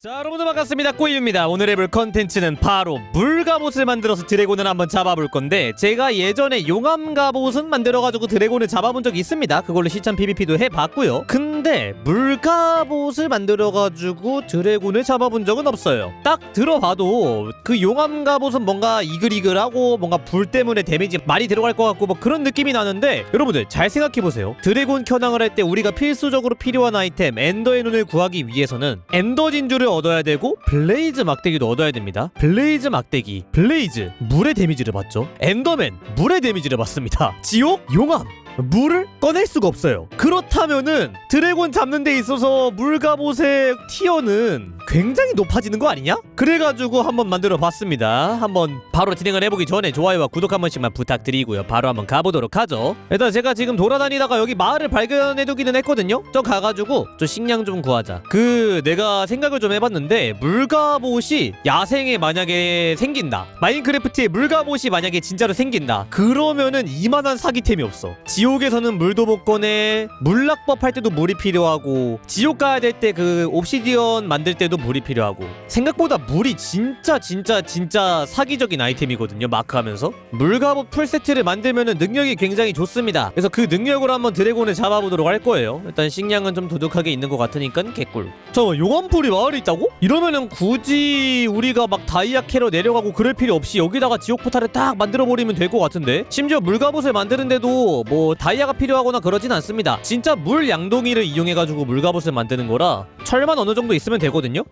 자 여러분들 반갑습니다. 꼬이입니다. 오늘의 물 컨텐츠는 바로 물갑옷을 만들어서 드래곤을 한번 잡아볼 건데 제가 예전에 용암 갑옷은 만들어가지고 드래곤을 잡아본 적이 있습니다. 그걸로 시참 PVP도 해봤고요. 근데 물갑옷을 만들어가지고 드래곤을 잡아본 적은 없어요. 딱 들어봐도 그 용암 갑옷은 뭔가 이글이글하고 뭔가 불 때문에 데미지 많이 들어갈 것 같고 뭐 그런 느낌이 나는데 여러분들 잘 생각해보세요. 드래곤 켜낭을 할 때 우리가 필수적으로 필요한 아이템 엔더의 눈을 구하기 위해서는 엔더 진주를 얻어야 되고 블레이즈 막대기도 얻어야 됩니다. 블레이즈 막대기 블레이즈 물의 데미지를 받죠. 엔더맨 물의 데미지를 받습니다. 지옥 용암 물을 꺼낼 수가 없어요. 그렇다면은 드래곤 잡는 데 있어서 물갑옷의 티어는 굉장히 높아지는 거 아니냐? 그래가지고 한번 만들어 봤습니다. 한번 바로 진행을 해보기 전에 좋아요와 구독 한 번씩만 부탁드리고요. 바로 한번 가보도록 하죠. 일단 제가 지금 돌아다니다가 여기 마을을 발견해두기는 했거든요. 저 가가지고 저 식량 좀 구하자. 그 내가 생각을 좀 해봤는데 물갑옷이 야생에 만약에 생긴다. 마인크래프트에 물갑옷이 만약에 진짜로 생긴다. 그러면은 이만한 사기템이 없어. 지옥 에서는 물도 못 꺼내. 물낙법 할 때도 물이 필요하고 지옥 가야 될 때 그 옵시디언 만들 때도 물이 필요하고 생각보다 물이 진짜 진짜 진짜 사기적인 아이템이거든요. 마크 하면서 물갑옷 풀 세트를 만들면은 능력이 굉장히 좋습니다. 그래서 그 능력으로 한번 드래곤을 잡아보도록 할 거예요. 일단 식량은 좀 도둑하게 있는 것 같으니까 개꿀. 잠깐 용암풀이 마을에 있다고? 이러면은 굳이 우리가 막 다이아 캐러 내려가고 그럴 필요 없이 여기다가 지옥 포탈을 딱 만들어 버리면 될 것 같은데 심지어 물갑옷을 만드는데도 뭐 다이아가 필요하거나 그러진 않습니다. 진짜 물 양동이를 이용해가지고 물갑옷을 만드는 거라 철만 어느 정도 있으면 되거든요.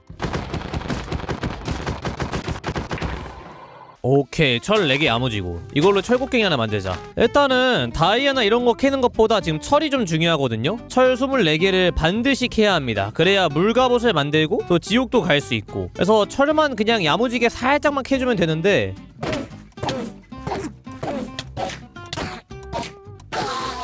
오케이 철 4개 야무지고. 이걸로 철곡갱이 하나 만들자. 일단은 다이아나 이런 거 캐는 것보다 지금 철이 좀 중요하거든요. 철 24개를 반드시 캐야 합니다. 그래야 물갑옷을 만들고 또 지옥도 갈 수 있고. 그래서 철만 그냥 야무지게 살짝만 캐주면 되는데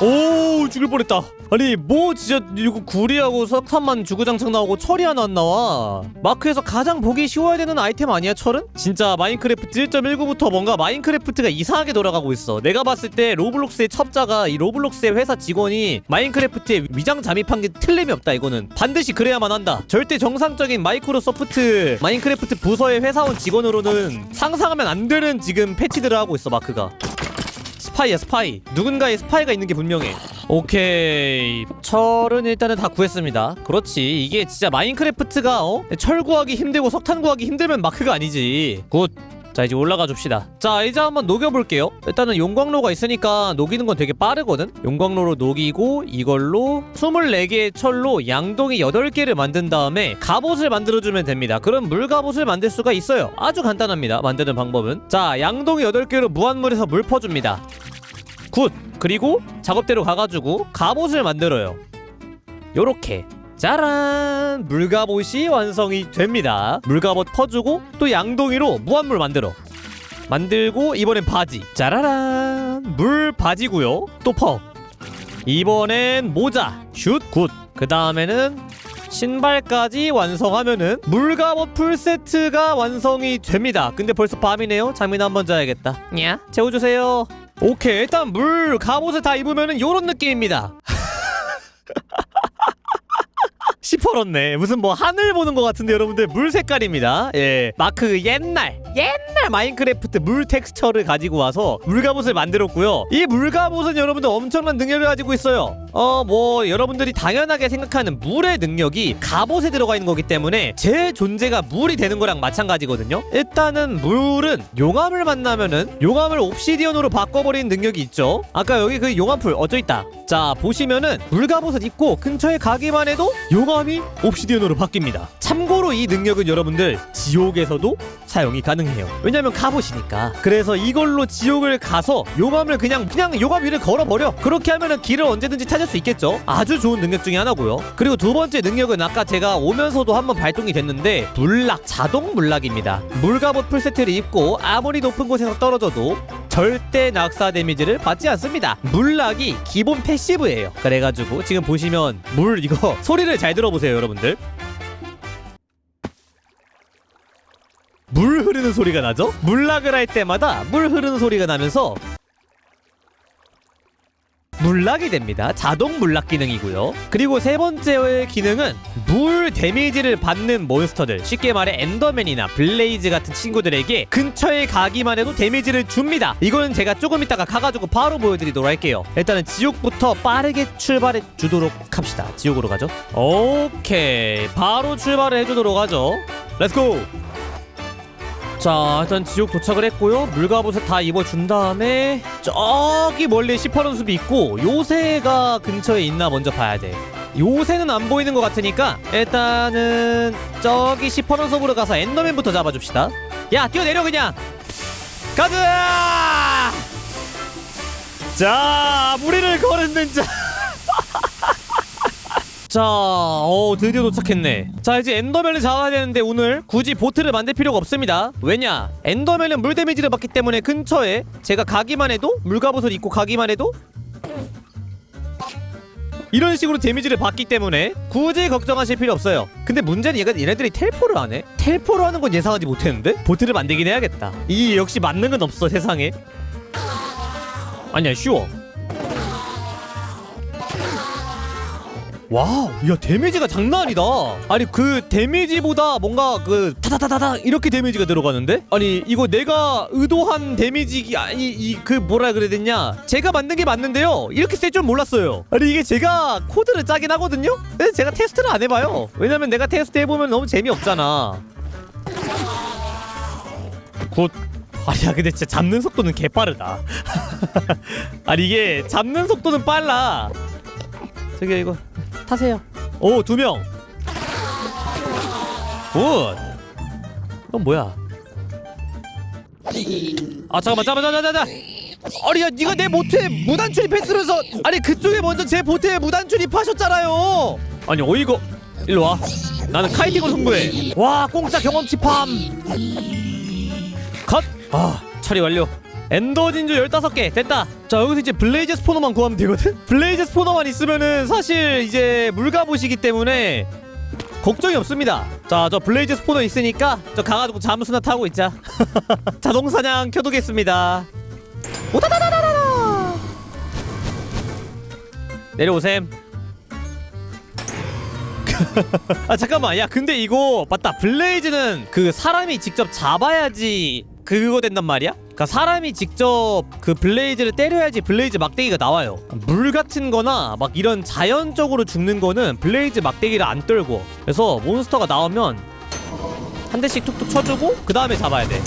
오 죽을 뻔했다. 아니 뭐 진짜 이거 구리하고 석탄만 주구장창 나오고 철이 하나 안 나와. 마크에서 가장 보기 쉬워야 되는 아이템 아니야 철은? 진짜 마인크래프트 1.19부터 뭔가 마인크래프트가 이상하게 돌아가고 있어. 내가 봤을 때 로블록스의 첩자가 이 로블록스의 회사 직원이 마인크래프트에 위장 잠입한 게 틀림이 없다 이거는. 반드시 그래야만 한다. 절대 정상적인 마이크로소프트 마인크래프트 부서의 회사원 직원으로는 상상하면 안 되는 지금 패치들을 하고 있어 마크가 스파이야 스파이. 누군가의 스파이가 있는 게 분명해. 오케이. 철은 일단은 다 구했습니다. 그렇지. 이게 진짜 마인크래프트가 어? 철 구하기 힘들고 석탄 구하기 힘들면 마크가 아니지. 굿 자 이제 올라가 줍시다. 자 이제 한번 녹여볼게요. 일단은 용광로가 있으니까 녹이는 건 되게 빠르거든? 용광로로 녹이고 이걸로 24개의 철로 양동이 8개를 만든 다음에 갑옷을 만들어주면 됩니다. 그럼 물갑옷을 만들 수가 있어요. 아주 간단합니다 만드는 방법은. 자 양동이 8개로 무한물에서 물 퍼줍니다. 굿! 그리고 작업대로 가가지고 갑옷을 만들어요. 요렇게 짜란! 물갑옷이 완성이 됩니다. 물갑옷 퍼주고 또 양동이로 무한물 만들어. 만들고 이번엔 바지. 짜라란! 물 바지고요. 또 퍼. 이번엔 모자. 슛 굿 그 다음에는 신발까지 완성하면은 물갑옷 풀세트가 완성이 됩니다. 근데 벌써 밤이네요. 잠이나 한번 자야겠다. 냐 재워주세요. 오케이. 일단 물 갑옷을 다 입으면은 요런 느낌입니다 시퍼렇네. 무슨 뭐 하늘 보는 것 같은데 여러분들 물 색깔입니다. 예. 마크 옛날 옛날 마인크래프트 물 텍스처를 가지고 와서 물갑옷을 만들었고요. 이 물갑옷은 여러분들 엄청난 능력을 가지고 있어요. 어 뭐 여러분들이 당연하게 생각하는 물의 능력이 갑옷에 들어가 있는 거기 때문에 제 존재가 물이 되는 거랑 마찬가지거든요. 일단은 물은 용암을 만나면은 용암을 옵시디언으로 바꿔버리는 능력이 있죠. 아까 여기 그 용암풀 어져 있다 자 보시면은 물갑옷을 입고 근처에 가기만 해도 용암이 옵시디언으로 바뀝니다. 참고로 이 능력은 여러분들 지옥에서도 사용이 가능해요. 왜냐면 갑옷이니까. 그래서 이걸로 지옥을 가서 용암을 그냥 그냥 용암 위를 걸어버려. 그렇게 하면은 길을 언제든지 찾을 수 있겠죠? 아주 좋은 능력 중에 하나고요. 그리고 두 번째 능력은 아까 제가 오면서도 한번 발동이 됐는데 물락 자동 물락입니다. 물갑옷 풀세트를 입고 아무리 높은 곳에서 떨어져도 절대 낙사 데미지를 받지 않습니다. 물락이 기본 패시브예요. 그래가지고 지금 보시면 물 이거 소리를 잘 들어보세요, 여러분들. 물 흐르는 소리가 나죠? 물락을 할 때마다 물 흐르는 소리가 나면서 물락이 됩니다. 자동 물락 기능이고요. 그리고 세 번째 기능은 물 데미지를 받는 몬스터들, 쉽게 말해 엔더맨이나 블레이즈 같은 친구들에게 근처에 가기만 해도 데미지를 줍니다. 이거는 제가 조금 이따가 가가지고 바로 보여드리도록 할게요. 일단은 지옥부터 빠르게 출발해 주도록 합시다. 지옥으로 가죠. 오케이, 바로 출발을 해주도록 하죠. 렛츠고! 자 일단 지옥 도착을 했고요. 물갑옷을 다 입어준 다음에 저기 멀리 시퍼런 숲이 있고 요새가 근처에 있나 먼저 봐야 돼. 요새는 안 보이는 것 같으니까 일단은 저기 시퍼런 숲으로 가서 엔더맨부터 잡아줍시다. 야 뛰어내려 그냥! 가자! 자 무리를 거르는 자 자, 어 드디어 도착했네. 자, 이제 엔더맨을 잡아야 되는데 오늘 굳이 보트를 만들 필요가 없습니다. 왜냐? 엔더맨은 물 데미지를 받기 때문에 근처에 제가 가기만 해도 물갑옷을 입고 가기만 해도 이런 식으로 데미지를 받기 때문에 굳이 걱정하실 필요 없어요. 근데 문제는 얘가 얘네들이 텔포를 안 해. 텔포를 하는 건 예상하지 못했는데 보트를 만들긴 해야겠다. 이 역시 맞는 건 없어 세상에. 아니야 쉬워. 와우, 야 데미지가 장난 아니다. 아니 그 데미지보다 뭔가 그 타다다다다 이렇게 데미지가 들어가는데? 아니 이거 내가 의도한 데미지 아니 이 그 뭐라 그래야 되냐? 제가 만든 게 맞는데요. 이렇게 셀 줄 몰랐어요. 아니 이게 제가 코드를 짜긴 하거든요. 근데 제가 테스트를 안 해봐요. 왜냐면 내가 테스트 해보면 너무 재미없잖아. 굿. 아니야 근데 진짜 잡는 속도는 개빠르다. 아니 이게 잡는 속도는 빨라. 저기 이거 타세요. 오, 두 명. 굿. 이건 뭐야? 아, 잠깐만, 잠깐만, 잠깐만. 아니, 야, 니가 내 보트에 무단 출입했으면서 아니 그쪽에 먼저 제 보트에 무단 출입하셨잖아요. 아니 어이가 일로 와. 나는 카이팅으로 승부해. 와, 공짜 경험치 팜. 컷. 아, 처리 완료. 엔더 진주 15개. 됐다. 자 여기서 이제 블레이즈 스포너만 구하면 되거든? 블레이즈 스포너만 있으면은 사실 이제 물가보시기 때문에 걱정이 없습니다. 자 저 블레이즈 스포너 있으니까 저 가가지고 잠수나 타고 있자. 자동사냥 켜두겠습니다. 오다다다다다! 내려오셈. 아 잠깐만. 야 근데 이거 맞다. 블레이즈는 그 사람이 직접 잡아야지 그거 된단 말이야? 그니까 사람이 직접 그 블레이즈를 때려야지 블레이즈 막대기가 나와요. 물 같은 거나 막 이런 자연적으로 죽는 거는 블레이즈 막대기를 안 떨고. 그래서 몬스터가 나오면 한 대씩 툭툭 쳐주고 그 다음에 잡아야 돼.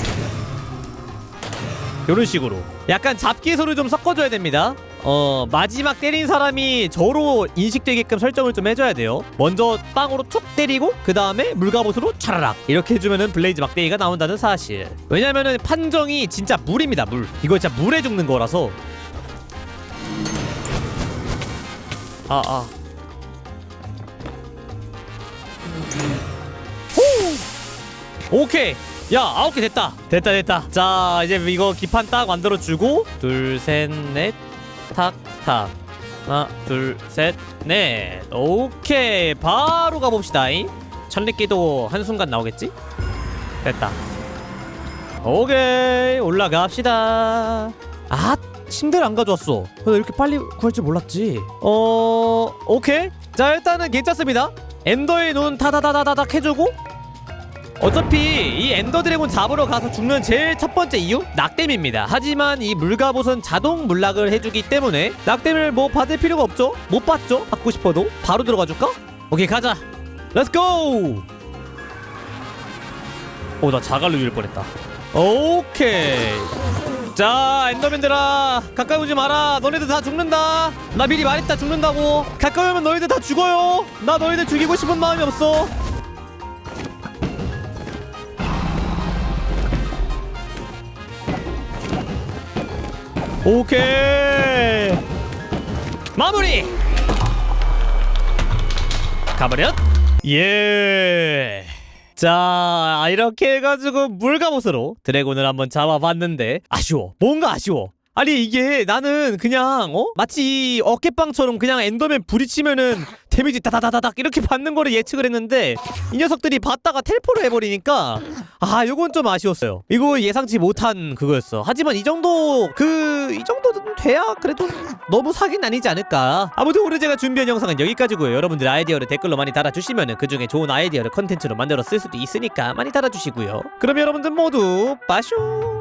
요런 식으로. 약간 잡기 소리 좀 섞어줘야 됩니다 어 마지막 때린 사람이 저로 인식되게끔 설정을 좀 해줘야 돼요. 먼저 빵으로 툭 때리고 그 다음에 물갑옷으로 차라락! 이렇게 해주면은 블레이즈 막대기가 나온다는 사실. 왜냐면은 판정이 진짜 물입니다 물. 이거 진짜 물에 죽는 거라서. 아아. 호! 오케이! 야 아홉 개 됐다. 됐다 됐다. 자 이제 이거 기판 딱 만들어 주고 둘 셋넷 탁탁. 하나 둘셋 넷. 오케이. 바로 가봅시다 천리기도 한순간 나오겠지? 됐다. 오케이. 올라갑시다. 아 침대를 안 가져왔어. 나 이렇게 빨리 구할 줄 몰랐지? 어 오케이. 자 일단은 괜찮습니다. 엔더의 눈 타다다다닥 해주고 어차피 이 엔더 드래곤 잡으러 가서 죽는 제일 첫 번째 이유 낙뎀입니다. 하지만 이 물갑옷은 자동 물락을 해주기 때문에 낙뎀을 뭐 받을 필요가 없죠. 못 받죠. 받고 싶어도 바로 들어가 줄까? 오케이 가자. 렛츠 고. 오 나 자갈로 이을 뻔했다. 오케이. 자 엔더맨들아 가까이 오지 마라 너네들 다 죽는다 나 미리 말했다 죽는다고 가까이 오면 너희들 다 죽어요 나 너희들 죽이고 싶은 마음이 없어 오케이. 마무리. 가버렸 예. 자 이렇게 해가지고 물갑옷으로 드래곤을 한번 잡아봤는데 아쉬워. 뭔가 아쉬워 아니 이게 나는 그냥 어? 마치 어깨빵처럼 그냥 엔더맨 부딪히면은 데미지 다다다다닥 이렇게 받는 거를 예측을 했는데 이 녀석들이 받다가 텔포를 해버리니까 아 요건 좀 아쉬웠어요. 이거 예상치 못한 그거였어. 하지만 이 정도 그 이 정도는 돼야 그래도 너무 사기는 아니지 않을까. 아무튼 오늘 제가 준비한 영상은 여기까지고요. 여러분들 아이디어를 댓글로 많이 달아주시면은 그 중에 좋은 아이디어를 컨텐츠로 만들어 쓸 수도 있으니까 많이 달아주시고요. 그럼 여러분들 모두 빠쇼